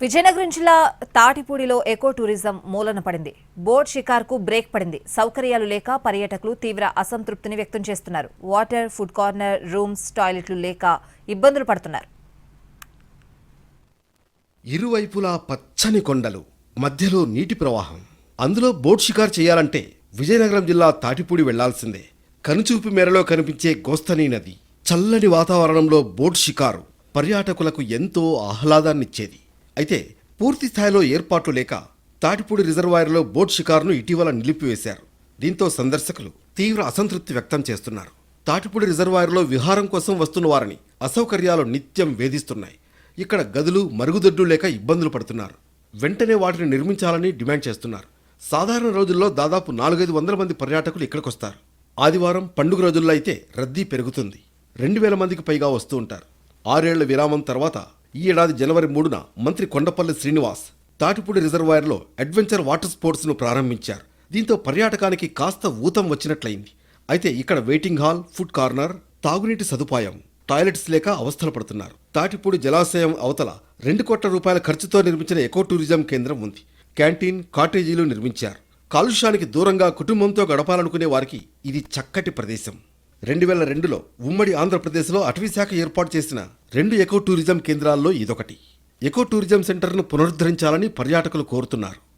విజయనగరం జిల్లా తాటిపూడిలో eco tourism మూలన పడింది. బోట్ షికార్కు బ్రేక్ పడింది. సౌకర్యాలు లేక పర్యాటకులు తీవ్ర అసంతృప్తిని వ్యక్తం చేస్తున్నారు. వాటర్ ఫుడ్ కార్నర్ రూమ్స్ టాయిలెట్లు లేక ఇబ్బందులు పడుతున్నారు. ఇరువైపులా పచ్చని కొండలు మధ్యలో నీటి ప్రవాహం. అందులో బోట్ షికార్ చేయాలంటే విజయనగరం జిల్లా తాటిపూడి వెళ్ళాల్సిందే. కనుచూపు మేరలో కనిపించే గోస్తని నది. చల్లని వాతావరణంలో బోట్ షికారు పర్యాటకులకు ఎంతో ఆహ్లాదాన్నిచ్చేది. అయితే పూర్తి స్థాయిలో ఏర్పాట్లు లేక తాటిపూడి రిజర్వాయర్లో బోట్ షికారును ఇటీవల నిలిపివేశారు. దీంతో సందర్శకులు తీవ్ర అసంతృప్తి వ్యక్తం చేస్తున్నారు. తాటిపూడి రిజర్వాయర్లో విహారం కోసం వస్తున్న వారిని అసౌకర్యాలు నిత్యం వేధిస్తున్నాయి. ఇక్కడ గదులు మరుగుదొడ్లు లేక ఇబ్బందులు పడుతున్నారు. వెంటనే వాటిని నిర్మించాలని డిమాండ్ చేస్తున్నారు. సాధారణ రోజుల్లో దాదాపు నాలుగైదు వందల మంది పర్యాటకులు ఇక్కడికొస్తారు. ఆదివారం పండుగ రోజుల్లో అయితే రద్దీ పెరుగుతుంది. రెండు వేల మందికి పైగా వస్తూ ఉంటారు. ఆరేళ్ళ విరామం తర్వాత ఈ ఏడాది జనవరి మూడున మంత్రి కొండపల్లి శ్రీనివాస్ తాటిపూడి రిజర్వాయర్లో అడ్వెంచర్ వాటర్ స్పోర్ట్స్ను ప్రారంభించారు. దీంతో పర్యాటకానికి కాస్త ఊతం వచ్చినట్లయింది. అయితే ఇక్కడ వెయిటింగ్ హాల్ ఫుడ్ కార్నర్ తాగునీటి సదుపాయం టాయిలెట్స్ లేక అవస్థలు పడుతున్నారు. తాటిపూడి జలాశయం అవతల రెండు కోట్ల రూపాయల ఖర్చుతో నిర్మించిన ఎకో టూరిజం కేంద్రం ఉంది. క్యాంటీన్ కాటేజీలు నిర్మించారు. కాలుష్యానికి దూరంగా కుటుంబంతో గడపాలనుకునే వారికి ఇది చక్కటి ప్రదేశం. రెండు వేల రెండులో ఉమ్మడి ఆంధ్రప్రదేశ్లో అటవీశాఖ ఏర్పాటు చేసిన రెండు ఎకో టూరిజం కేంద్రాల్లో ఇదొకటి. ఎకో టూరిజం సెంటర్ను పునరుద్ధరించాలని పర్యాటకులు కోరుతున్నారు.